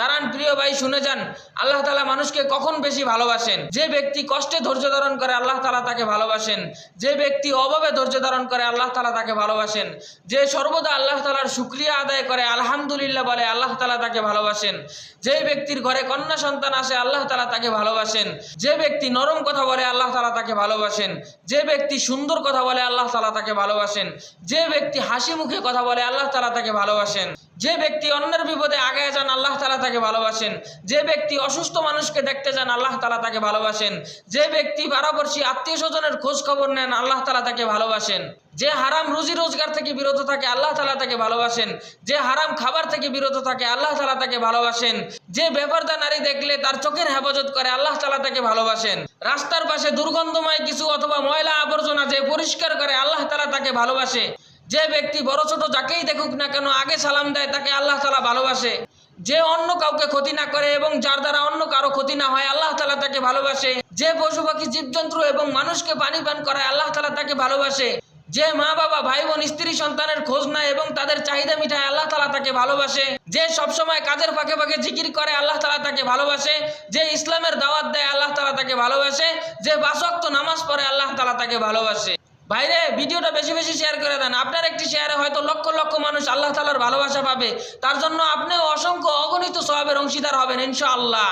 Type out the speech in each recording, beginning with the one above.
দাঁড়ান প্রিয় ভাই, শুনে যান। আল্লাহ তালা মানুষকে কখন বেশি ভালোবাসেন? যে ব্যক্তি কষ্টে ধৈর্য ধারণ করে আল্লাহ তালা তাকে ভালোবাসেন। যে ব্যক্তি অভাবে ধৈর্য ধারণ করে আল্লাহ তালা তাকে ভালোবাসেন। যে সর্বদা আল্লাহ তালার শুক্রিয়া আদায় করে আলহামদুলিল্লাহ বলে আল্লাহ তালা তাকে ভালোবাসেন। যে ব্যক্তির ঘরে কন্যা সন্তান আসে আল্লাহ তালা তাকে ভালোবাসেন। যে ব্যক্তি নরম কথা বলে আল্লাহ তালা তাকে ভালোবাসেন। যে ব্যক্তি সুন্দর কথা বলে আল্লাহ তালা তাকে ভালোবাসেন। যে ব্যক্তি হাসি মুখে কথা বলে আল্লাহ তালা তাকে ভালোবাসেন। যে ব্যক্তি অন্যের বিপদে আগে যান, আল্লাহ তালা তাকে ভালোবাসেন। যে ব্যক্তি অসুস্থ মানুষকে দেখতে যান, আল্লাহ তালা তাকে ভালোবাসেন। যে ব্যক্তি পারাপর্শী আত্মীয় স্বজনের খোঁজ খবর নেন, আল্লাহ তালা তাকে ভালোবাসেন। যে হারাম রুজি রোজগার থেকে বিরত থাকে, আল্লাহ তালা তাকে ভালোবাসেন। যে হারাম খাবার থেকে বিরত থাকে, আল্লাহ তালা তাকে ভালোবাসেন। যে বেপরদা নারী দেখলে তার চোখের হেফাজত করে, আল্লাহ তালা তাকে ভালোবাসেন। রাস্তার পাশে দুর্গন্ধময় কিছু অথবা ময়লা আবর্জনা যে পরিষ্কার করে, আল্লাহ তালা তাকে ভালোবাসে। যে ব্যক্তি বড় ছোট যাকেই দেখুক না কেন, আগে সালাম দেয়, তাকে আল্লাহ তালা ভালোবাসে। যে অন্য কাউকে ক্ষতি না করে এবং যার দ্বারা অন্য কারও ক্ষতি না হয়, আল্লাহ তালা তাকে ভালোবাসে। যে পশু পাখি, জীবজন্তু এবং মানুষকে পানি পান করায়, আল্লাহ তালা তাকে ভালোবাসে। যে মা বাবা, ভাই বোন, স্ত্রী, সন্তানের খোঁজ নেয় এবং তাদের চাহিদা মিঠায় আল্লাহ তালা তাকে ভালোবাসে। যে সবসময় কাজের ফাঁকে ফাঁকে জিকির করে, আল্লাহ তালা তাকে ভালোবাসে। যে ইসলামের দাওয়াত দেয়, আল্লাহ তালা তাকে ভালোবাসে। যে বাসক্ত নামাজ পড়ে, আল্লাহ তালা তাকে ভালোবাসে। ভাইরে ভিডিওটা বেশি বেশি শেয়ার করে দেন। আপনার একটি শেয়ারে হয়তো লক্ষ লক্ষ মানুষ আল্লাহ তালার ভালোবাসা পাবে। তার জন্য আপনিও অসংখ্য অগণিত স্বভাবের অংশীদার হবেন, ইনশাআল্লাহ।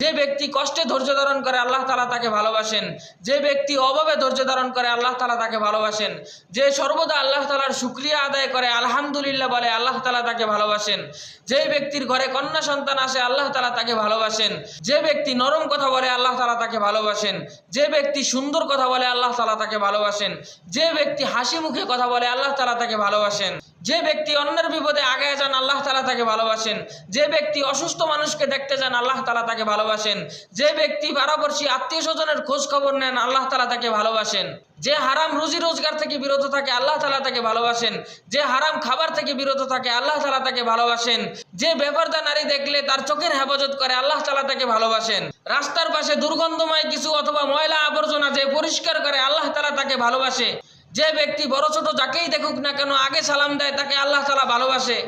যে ব্যক্তি কষ্টে ধৈর্য ধারণ করে, আল্লাহ তালা তাকে ভালোবাসেন। যে ব্যক্তি অভাবে ধৈর্য ধারণ করে, আল্লাহ তালা তাকে ভালোবাসেন। যে সর্বদা আল্লাহ তালার শুক্রিয়া আদায় করে, আলহামদুলিল্লাহ বলে, আল্লাহ তালা তাকে ভালোবাসেন। যে ব্যক্তির ঘরে কন্যা সন্তান আসে, আল্লাহ তালা তাকে ভালোবাসেন। যে ব্যক্তি নরম কথা বলে, আল্লাহ তালা তাকে ভালোবাসেন। যে ব্যক্তি সুন্দর কথা বলে, আল্লাহ তালা তাকে ভালোবাসেন। যে ব্যক্তি হাসি মুখে কথা বলে, আল্লাহ তালা তাকে ভালোবাসেন। যে ব্যক্তি অন্যের বিপদে আগে যান, আল্লাহ তালা তাকে ভালোবাসেন। যে ব্যক্তি অসুস্থ মানুষকে দেখতে যান, আল্লাহ তালা তাকে ভালোবাসেন। যে ব্যক্তি পারাপর্শী আত্মীয় স্বজনের খোঁজ খবর নেন, আল্লাহ তালা তাকে ভালোবাসেন। যে হারাম রুজি রোজগার থেকে বিরত থাকে, আল্লাহ তালা তাকে ভালোবাসেন। যে হারাম খাবার থেকে বিরত থাকে, আল্লাহ তালা তাকে ভালোবাসেন। যে বেপরদা নারী দেখলে তার চোখের হেফাজত করে, আল্লাহ তালা তাকে ভালোবাসেন। রাস্তার পাশে দুর্গন্ধময় কিছু অথবা ময়লা আবর্জনা যে পরিষ্কার করে, আল্লাহ তালা তাকে ভালোবাসে। যে ব্যক্তি বড় ছোট যাকেই দেখুক না কেন, আগে সালাম দেয়, তাকে আল্লাহ তালা ভালোবাসে।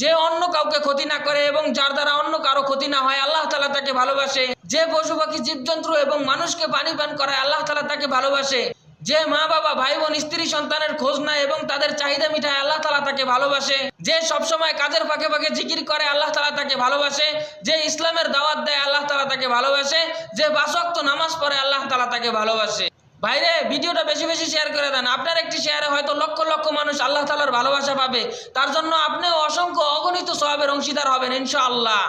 যে অন্য কাউকে ক্ষতি না করে এবং যার দ্বারা অন্য কারও ক্ষতি না হয়, আল্লাহ তালা তাকে ভালোবাসে। যে পশু পাখি, জীবজন্তু এবং মানুষকে পানি পান করায়, আল্লাহ তালা তাকে ভালোবাসে। যে মা বাবা, ভাই বোন, স্ত্রী সন্তানের খোঁজ নেয় এবং তাদের চাহিদা মিঠায় আল্লাহ তালা তাকে ভালোবাসে। যে সবসময় কাজের ফাঁকে ফাঁকে জিকির করে, আল্লাহ তালা তাকে ভালোবাসে। যে ইসলামের দাওয়াত দেয়, আল্লাহ তালা তাকে ভালোবাসে। যে বাসক্ত নামাজ পড়ে, আল্লাহ তালা তাকে ভালোবাসে। ভাইরে ভিডিওটা বেশি বেশি শেয়ার করে দেন। আপনার একটি শেয়ারে হয়তো লক্ষ লক্ষ মানুষ আল্লাহ তালার ভালোবাসা পাবে। তার জন্য আপনিও অসংখ্য অগণিত স্বভাবের অংশীদার হবেন, ইনশাআল্লাহ।